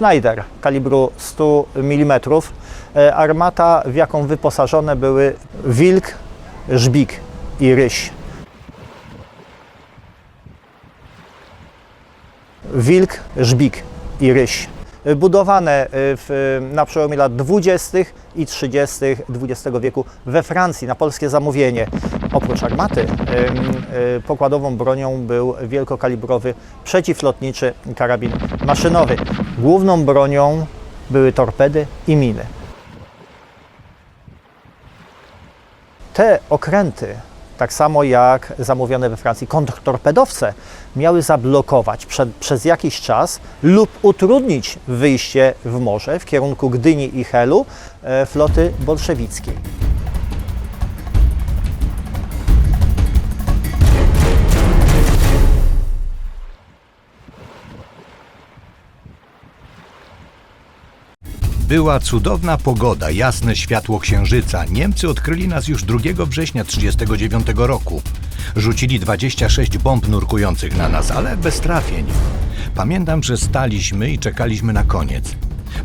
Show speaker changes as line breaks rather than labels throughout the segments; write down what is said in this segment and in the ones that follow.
Schneider kalibru 100 mm. E, Armata, w jaką wyposażone były wilk, żbik i ryś. Wilk, żbik i ryś. Budowane e, w, na przełomie lat 20. i 30. XX wieku we Francji na polskie zamówienie. Oprócz armaty, pokładową bronią był wielkokalibrowy przeciwlotniczy karabin maszynowy. Główną bronią były torpedy i miny. Te okręty, tak samo jak zamówione we Francji kontrtorpedowce, miały zablokować przed, przez jakiś czas lub utrudnić wyjście w morze w kierunku Gdyni i Helu e, floty bolszewickiej.
Była cudowna pogoda, jasne światło księżyca. Niemcy odkryli nas już 2 września 1939 roku. Rzucili 26 bomb nurkujących na nas, ale bez trafień. Pamiętam, że staliśmy i czekaliśmy na koniec.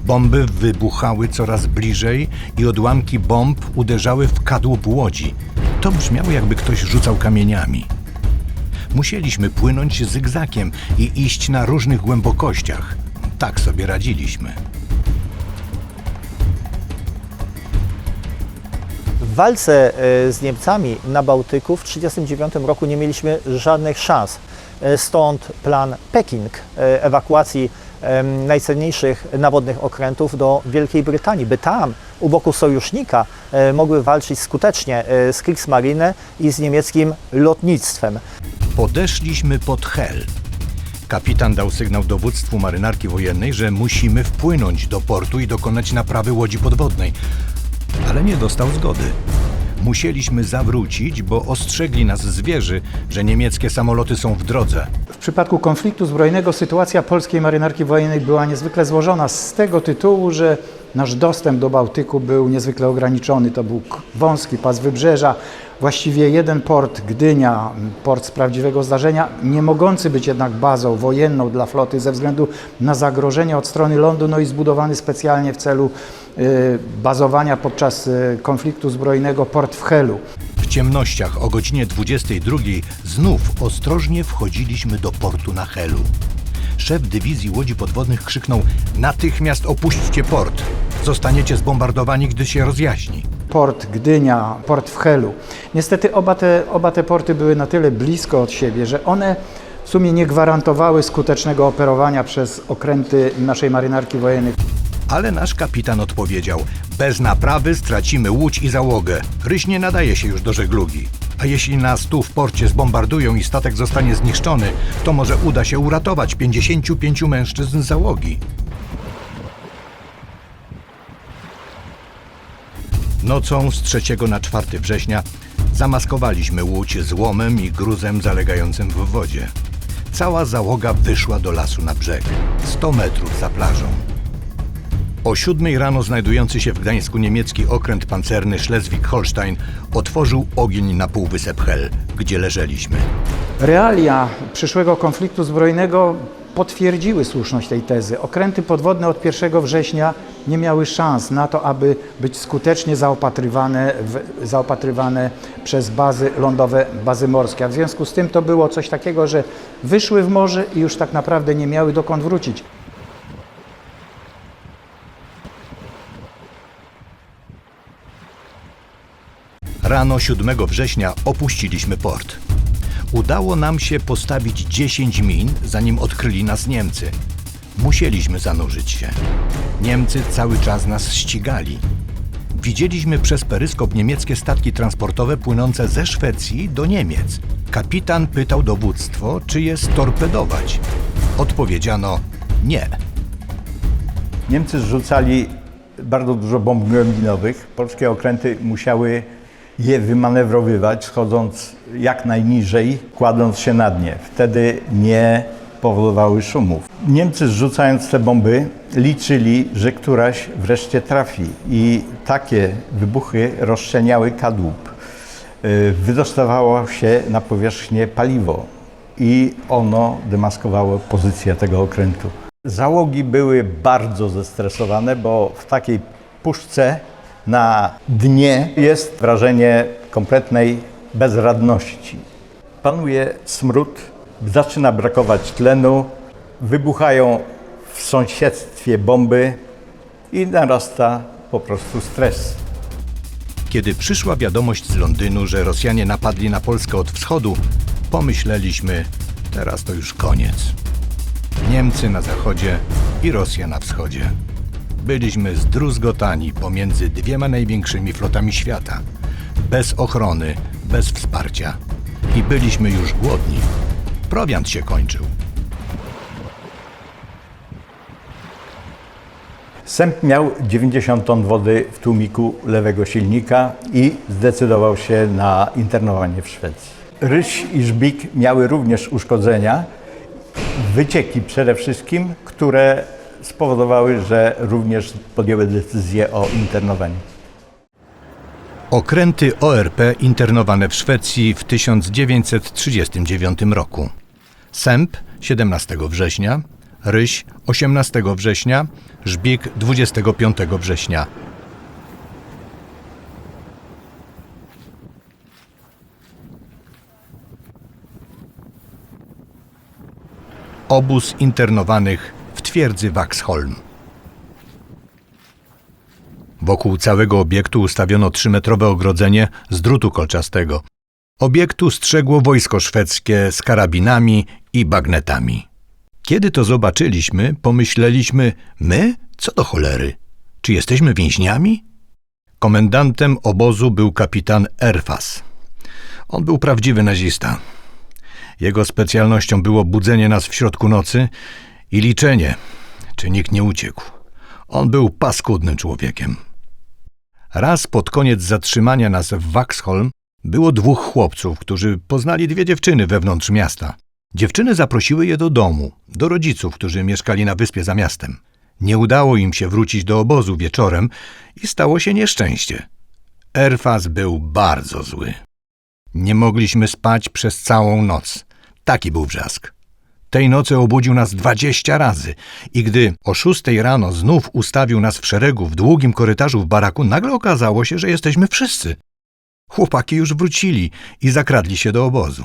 Bomby wybuchały coraz bliżej i odłamki bomb uderzały w kadłub łodzi. To brzmiało, jakby ktoś rzucał kamieniami. Musieliśmy płynąć zygzakiem i iść na różnych głębokościach. Tak sobie radziliśmy.
W walce e, z Niemcami na Bałtyku w 1939 roku nie mieliśmy żadnych szans. E, Stąd plan Peking e, ewakuacji najcenniejszych nawodnych okrętów do Wielkiej Brytanii, by tam u boku sojusznika mogły walczyć skutecznie z Kriegsmarine i z niemieckim lotnictwem.
Podeszliśmy pod Hel. Kapitan dał sygnał dowództwu marynarki wojennej, że musimy wpłynąć do portu i dokonać naprawy łodzi podwodnej, ale nie dostał zgody. Musieliśmy zawrócić, bo ostrzegli nas zwierzy, że niemieckie samoloty są w drodze.
W przypadku konfliktu zbrojnego sytuacja polskiej marynarki wojennej była niezwykle złożona z tego tytułu, że nasz dostęp do Bałtyku był niezwykle ograniczony. To był wąski pas wybrzeża, właściwie jeden port, Gdynia, port z prawdziwego zdarzenia, nie mogący być jednak bazą wojenną dla floty ze względu na zagrożenia od strony lądu, no i zbudowany specjalnie w celu bazowania podczas y, konfliktu zbrojnego port w Helu.
W ciemnościach o godzinie 22 znów ostrożnie wchodziliśmy do portu na Helu. Szef dywizji łodzi podwodnych krzyknął: Natychmiast opuśćcie port! Zostaniecie zbombardowani, gdy się rozjaśni.
port Gdynia, port w Helu. Niestety oba te, oba te porty były na tyle blisko od siebie, że one w sumie nie gwarantowały skutecznego operowania przez okręty naszej marynarki wojennej.
Ale nasz kapitan odpowiedział: Bez naprawy stracimy łódź i załogę. Ryś nie nadaje się już do żeglugi. A jeśli nas tu w porcie zbombardują i statek zostanie zniszczony, to może uda się uratować 55 mężczyzn z załogi. Nocą z 3 na 4 września zamaskowaliśmy łódź złomem i gruzem zalegającym w wodzie. Cała załoga wyszła do lasu na brzeg, 100 metrów za plażą. O siódmej rano znajdujący się w Gdańsku niemiecki okręt pancerny Schleswig-Holstein otworzył ogień na półwysep Hel, gdzie leżeliśmy.
Realia przyszłego konfliktu zbrojnego potwierdziły słuszność tej tezy. Okręty podwodne od 1 września nie miały szans na to, aby być skutecznie zaopatrywane, w, zaopatrywane przez bazy lądowe, bazy morskie. A w związku z tym to było coś takiego, że wyszły w morze i już tak naprawdę nie miały dokąd wrócić.
Rano 7 września opuściliśmy port. Udało nam się postawić 10 min, zanim odkryli nas Niemcy. Musieliśmy zanurzyć się. Niemcy cały czas nas ścigali. Widzieliśmy przez peryskop niemieckie statki transportowe płynące ze Szwecji do Niemiec. Kapitan pytał dowództwo, czy je storpedować. Odpowiedziano nie.
Niemcy zrzucali bardzo dużo bomb głębinowych. Polskie okręty musiały je wymanewrowywać, schodząc jak najniżej, kładąc się na dnie. Wtedy nie powodowały szumów. Niemcy zrzucając te bomby liczyli, że któraś wreszcie trafi i takie wybuchy rozszczelniały kadłub. Y, Wydostawało się na powierzchnię paliwo i ono demaskowało pozycję tego okrętu. Załogi były bardzo zestresowane, bo w takiej puszce na dnie jest wrażenie kompletnej bezradności. Panuje smród, zaczyna brakować tlenu, wybuchają w sąsiedztwie bomby i narasta po prostu stres.
Kiedy przyszła wiadomość z Londynu, że Rosjanie napadli na Polskę od wschodu, pomyśleliśmy, teraz to już koniec. Niemcy na zachodzie i Rosja na wschodzie. Byliśmy zdruzgotani pomiędzy dwiema największymi flotami świata, bez ochrony, bez wsparcia. I byliśmy już głodni. Prowiant się kończył.
Sęp miał 90 ton wody w tłumiku lewego silnika i zdecydował się na internowanie w Szwecji. Ryś i żbik miały również uszkodzenia, wycieki przede wszystkim, które spowodowały, że również podjęły decyzję o internowaniu.
Okręty ORP internowane w Szwecji w 1939 roku. Sęp 17 września, Ryś 18 września, Żbik 25 września. Obóz internowanych twierdzy Waxholm. Wokół całego obiektu ustawiono trzymetrowe ogrodzenie z drutu kolczastego. Obiektu strzegło wojsko szwedzkie z karabinami i bagnetami. Kiedy to zobaczyliśmy, pomyśleliśmy: My? Co do cholery? Czy jesteśmy więźniami? Komendantem obozu był kapitan Erfas. On był prawdziwy nazista. Jego specjalnością było budzenie nas w środku nocy i liczenie, czy nikt nie uciekł. On był paskudnym człowiekiem. Raz pod koniec zatrzymania nas w Waxholm było dwóch chłopców, którzy poznali dwie dziewczyny wewnątrz miasta. Dziewczyny zaprosiły je do domu, do rodziców, którzy mieszkali na wyspie za miastem. Nie udało im się wrócić do obozu wieczorem i stało się nieszczęście. Erfas był bardzo zły. Nie mogliśmy spać przez całą noc. Taki był wrzask. Tej nocy obudził nas dwadzieścia razy i gdy o szóstej rano znów ustawił nas w szeregu w długim korytarzu w baraku, nagle okazało się, że jesteśmy wszyscy. Chłopaki już wrócili i zakradli się do obozu.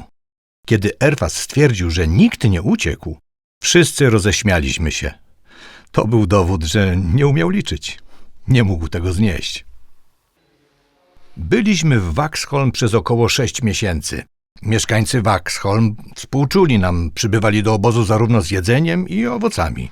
Kiedy Erfas stwierdził, że nikt nie uciekł, wszyscy roześmialiśmy się. To był dowód, że nie umiał liczyć. Nie mógł tego znieść. Byliśmy w Waxholm przez około sześć miesięcy. Mieszkańcy Waxholm współczuli nam, przybywali do obozu zarówno z jedzeniem i owocami.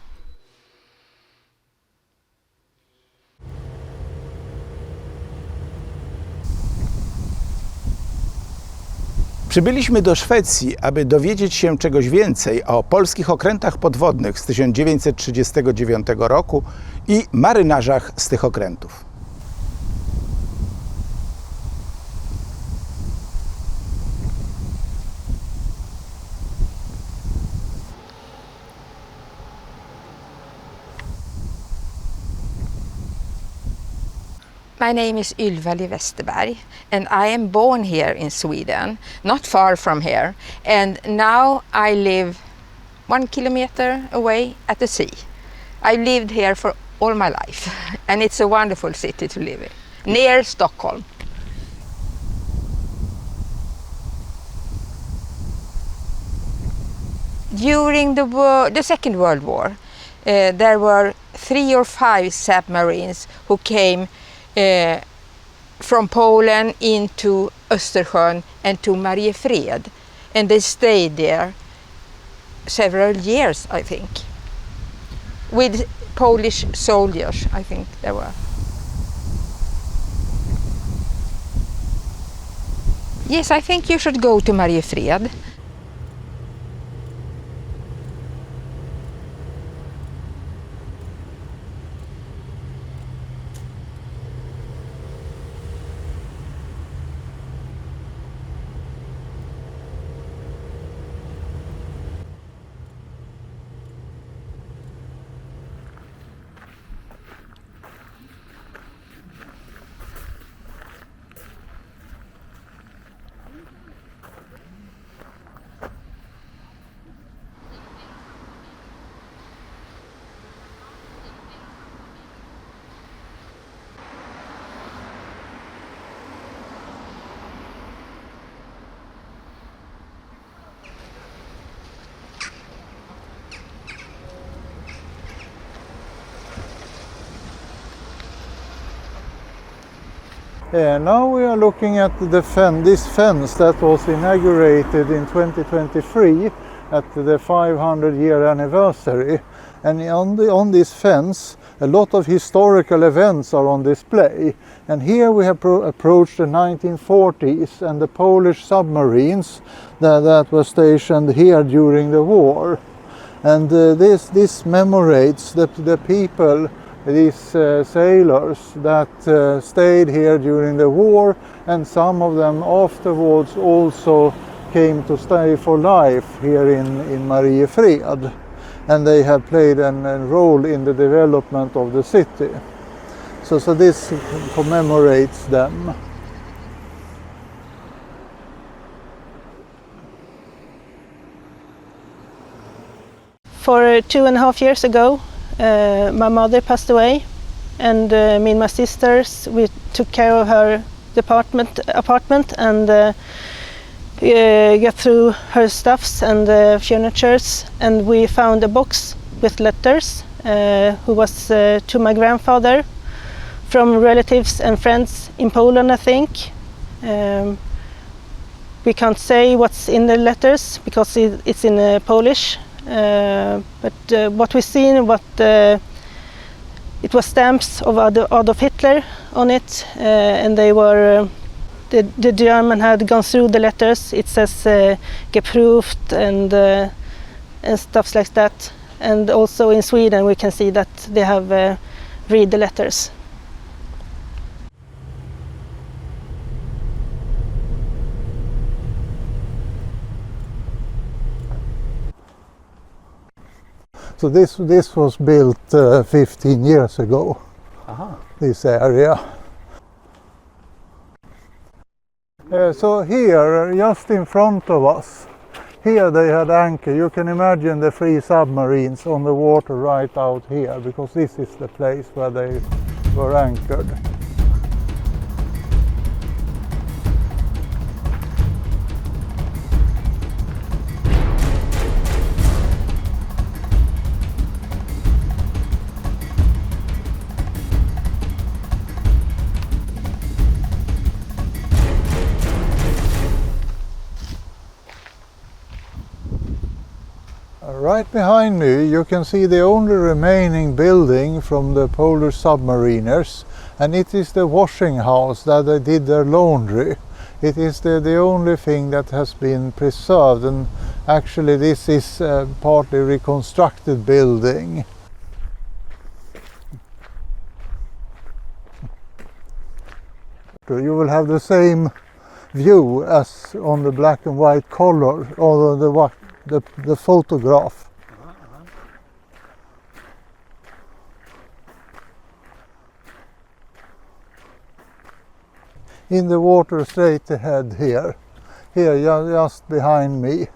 Przybyliśmy do Szwecji, aby dowiedzieć się czegoś więcej o polskich okrętach podwodnych z 1939 roku i marynarzach z tych okrętów.
My name is Ylva Westerberg, and I am born here in Sweden, not far from here. And now I live one kilometer away at the sea. I've lived here for all my life, and it's a wonderful city to live in, near Stockholm. During the, war, the Second World War, uh, there were three or five submarines who came uh, from Poland into Östersjön and to Mariefred. And they stayed there several years, I think, with Polish soldiers, I think there were. Yes, I think you should go to Mariefred.
Now we are looking at this fence that was inaugurated in 2023 at the 500 year anniversary. And on, this fence, a lot of historical events are on display. And here we have pro- approached the 1940s and the Polish submarines that, were stationed here during the war. And uh, this, commemorates the people, these uh, sailors that uh, stayed here during the war, and some of them afterwards also came to stay for life here in, in Mariefred. And they have played an, a role in the development of the city. So, so this commemorates them.
For two and a half years ago, my mother passed away, and uh, me and my sisters we took care of her department apartment and uh, uh, got through her stuffs and uh, furnitures, and we found a box with letters, uh, who was uh, to my grandfather from relatives and friends in Poland, I think. Um, we can't say what's in the letters because it, it's in uh, Polish. Uh, but uh, what we've seen, what uh, it was stamps of Adolf Hitler on it, and they were. The, the German had gone through the letters. It says uh, geprüft and uh, and stuff like that. And also in Sweden, we can see that they have uh, read the letters.
So this this was built uh, 15 years ago. This area. Uh, so here, just in front of us, here they had anchor. You can imagine the three submarines on the water right out here, because this is the place where they were anchored. Right behind me you can see the only remaining building from the Polish submariners and it is the washing house that they did their laundry. It is the, the only thing that has been preserved and actually this is a partly reconstructed building. You will have the same view as on the black and white color or the, the, the photograph. In the water straight ahead here, here ju- just behind me,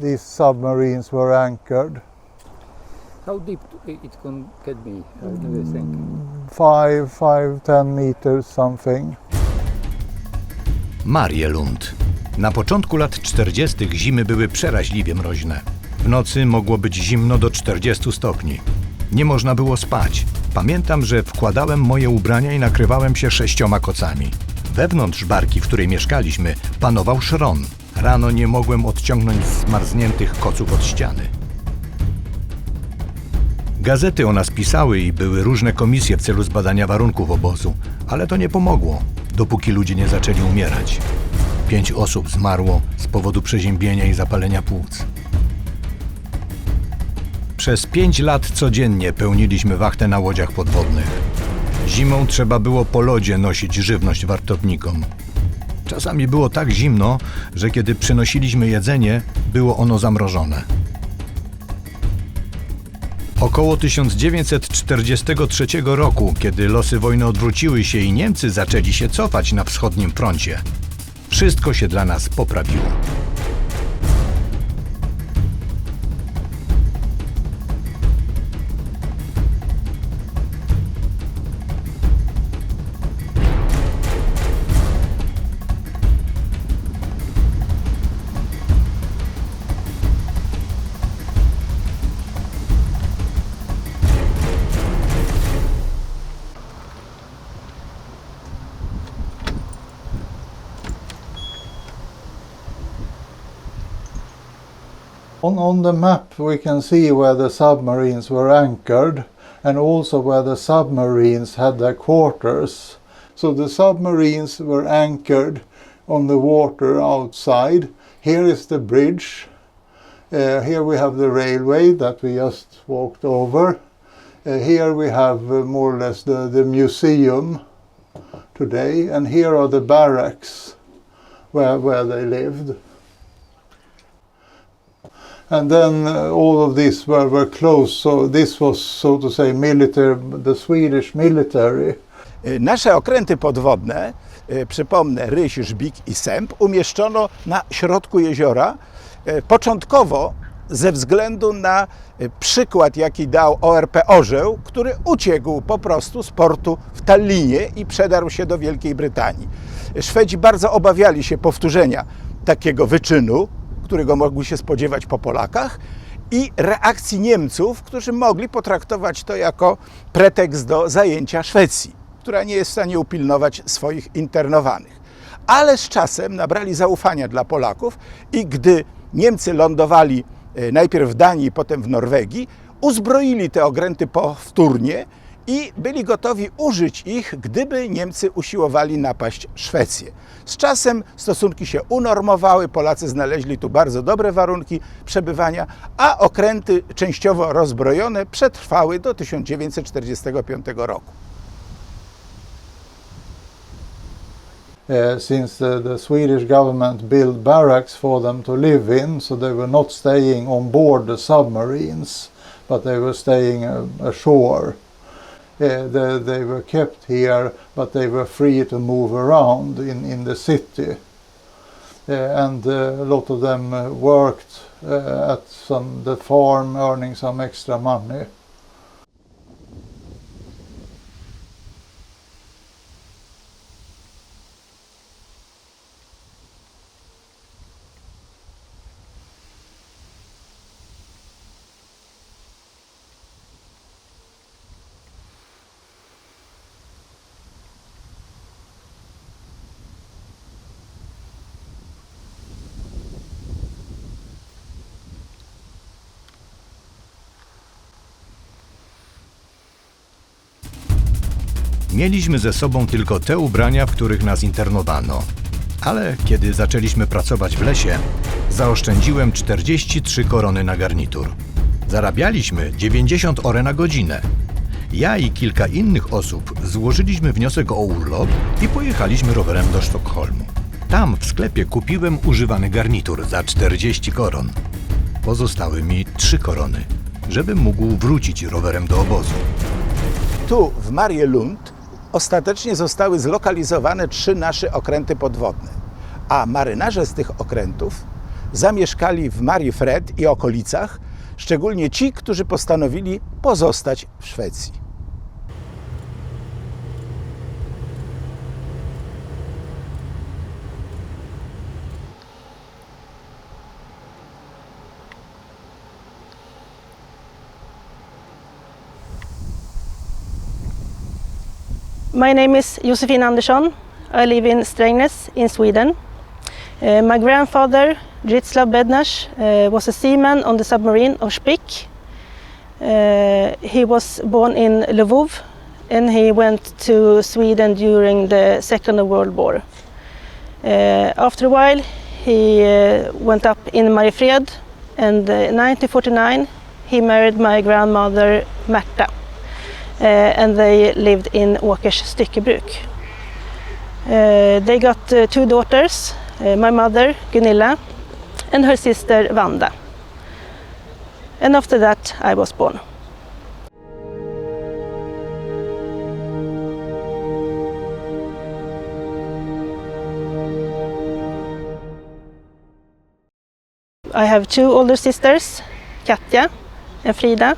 these submarines were anchored.
How deep it can, can be, uh, do you think?
Five, five, ten meters something.
Marielund. Na początku lat 40. zimy były przeraźliwie mroźne. W nocy mogło być zimno do 40 stopni. Nie można było spać. Pamiętam, że wkładałem moje ubrania i nakrywałem się sześcioma kocami. Wewnątrz barki, w której mieszkaliśmy, panował szron. Rano nie mogłem odciągnąć zmarzniętych koców od ściany. Gazety o nas pisały i były różne komisje w celu zbadania warunków obozu, ale to nie pomogło, dopóki ludzie nie zaczęli umierać. Pięć osób zmarło z powodu przeziębienia i zapalenia płuc. Przez pięć lat codziennie pełniliśmy wachtę na łodziach podwodnych. Zimą trzeba było po lodzie nosić żywność wartownikom. Czasami było tak zimno, że kiedy przynosiliśmy jedzenie, było ono zamrożone. Około 1943 roku, kiedy losy wojny odwróciły się i Niemcy zaczęli się cofać na wschodnim froncie, wszystko się dla nas poprawiło.
On, on the map we can see where the submarines were anchored and also where the submarines had their quarters. So the submarines were anchored on the water outside. Here is the bridge. Uh, here we have the railway that we just walked over. Uh, here we have uh, more or less the, the museum today, and here are the barracks where, where they lived. And then uh, all of this were, were so this was, so to say, military, the Swedish military.
Y, Nasze okręty podwodne, y, przypomnę, Ryś, Żbik i Sęp, umieszczono na środku jeziora. y, Początkowo ze względu na przykład, jaki dał ORP Orzeł, który uciekł po prostu z portu w Tallinie i przedarł się do Wielkiej Brytanii. Szwedzi bardzo obawiali się powtórzenia takiego wyczynu, którego mogli się spodziewać po Polakach i reakcji Niemców, którzy mogli potraktować to jako pretekst do zajęcia Szwecji, która nie jest w stanie upilnować swoich internowanych. Ale z czasem nabrali zaufania dla Polaków i gdy Niemcy lądowali e, najpierw w Danii, potem w Norwegii, uzbroili te okręty powtórnie i byli gotowi użyć ich, gdyby Niemcy usiłowali napaść Szwecję. Z czasem stosunki się unormowały, Polacy znaleźli tu bardzo dobre warunki przebywania, a okręty częściowo rozbrojone przetrwały do 1945 roku.
Uh, since the, the Swedish government built barracks for them to live in, so they were not staying on board the submarines, but they were staying uh, ashore. Uh, they, they were kept here, but they were free to move around in, in the city. Uh, and uh, a lot of them worked at some the farm, earning some extra money.
Mieliśmy ze sobą tylko te ubrania, w których nas internowano. Ale kiedy zaczęliśmy pracować w lesie, zaoszczędziłem 43 korony na garnitur. Zarabialiśmy 90 ore na godzinę. Ja i kilka innych osób złożyliśmy wniosek o urlop i pojechaliśmy rowerem do Sztokholmu. Tam w sklepie kupiłem używany garnitur za 40 koron. Pozostały mi 3 korony, żebym mógł wrócić rowerem do obozu.
Tu, w Marielund, ostatecznie zostały zlokalizowane trzy nasze okręty podwodne, a marynarze z tych okrętów zamieszkali w Mariefred i okolicach, szczególnie ci, którzy postanowili pozostać w Szwecji.
My name is Josefin Andersson. I live in Strängnäs in Sweden. Uh, my grandfather, Ritslav Bednars, uh, was a seaman on the submarine of Spik. Uh, he was born in Lvov and he went to Sweden during the Second World War. Uh, after a while, he uh, went up in Mariefred and uh, in 1949 he married my grandmother Märta. Uh, and they lived in Åkers styckebruk. Uh, they got uh, two daughters, my mother Gunilla and her sister Vanda. And after that I was born. I have two older sisters, Katja and Frida.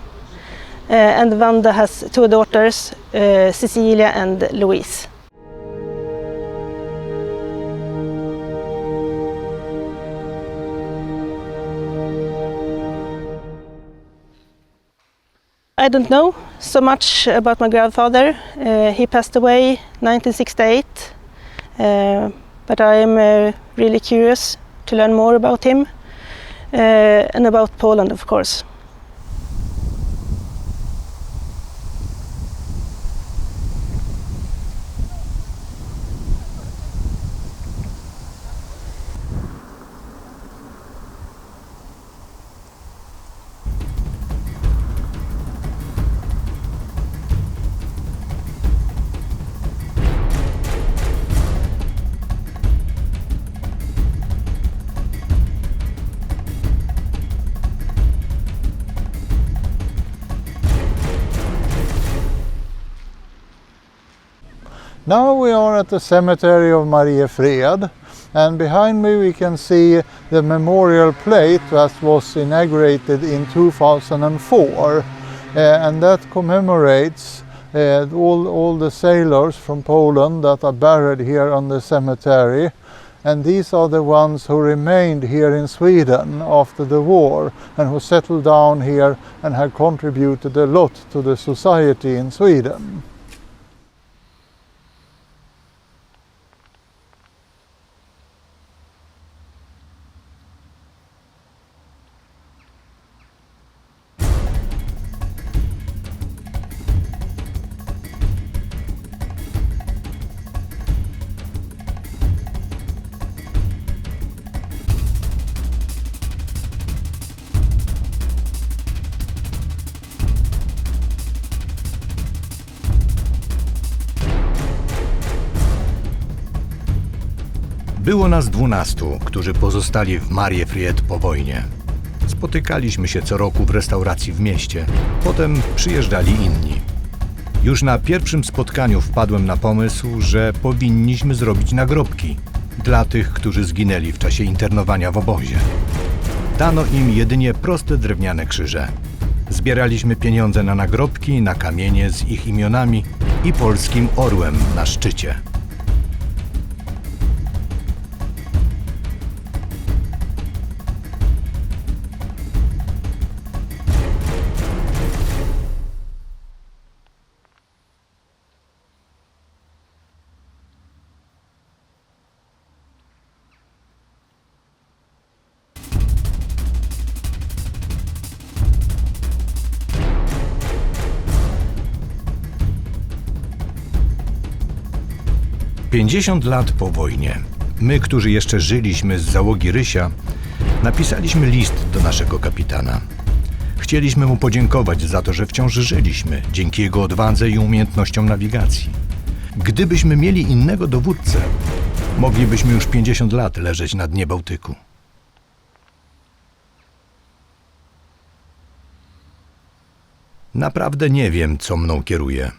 Uh, and Vanda has two daughters, uh, Cecilia and Louise. I don't know so much about my grandfather. Uh, he passed away 1968, uh, but I am uh, really curious to learn more about him. and about Poland, of course.
Now we are at the cemetery of Maria Fred and behind me we can see the memorial plate that was inaugurated in 2004 uh, and that commemorates uh, all, all the sailors from Poland that are buried here on the cemetery and these are the ones who remained here in Sweden after the war and who settled down here and have contributed a lot to the society in Sweden.
Dwunastu, którzy pozostali w Marie Fried po wojnie. Spotykaliśmy się co roku w restauracji w mieście, potem przyjeżdżali inni. Już na pierwszym spotkaniu wpadłem na pomysł, że powinniśmy zrobić nagrobki dla tych, którzy zginęli w czasie internowania w obozie. Dano im jedynie proste drewniane krzyże. Zbieraliśmy pieniądze na nagrobki, na kamienie z ich imionami i polskim orłem na szczycie. Pięćdziesiąt lat po wojnie, my, którzy jeszcze żyliśmy z załogi Rysia, napisaliśmy list do naszego kapitana. Chcieliśmy mu podziękować za to, że wciąż żyliśmy dzięki jego odwadze i umiejętnościom nawigacji. Gdybyśmy mieli innego dowódcę, moglibyśmy już 50 lat leżeć na dnie Bałtyku. Naprawdę nie wiem, co mną kieruje,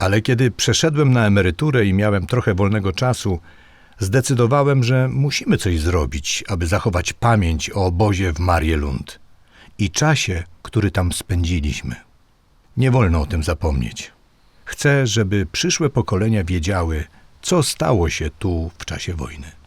ale kiedy przeszedłem na emeryturę i miałem trochę wolnego czasu, zdecydowałem, że musimy coś zrobić, aby zachować pamięć o obozie w Marielund i czasie, który tam spędziliśmy. Nie wolno o tym zapomnieć. Chcę, żeby przyszłe pokolenia wiedziały, co stało się tu w czasie wojny.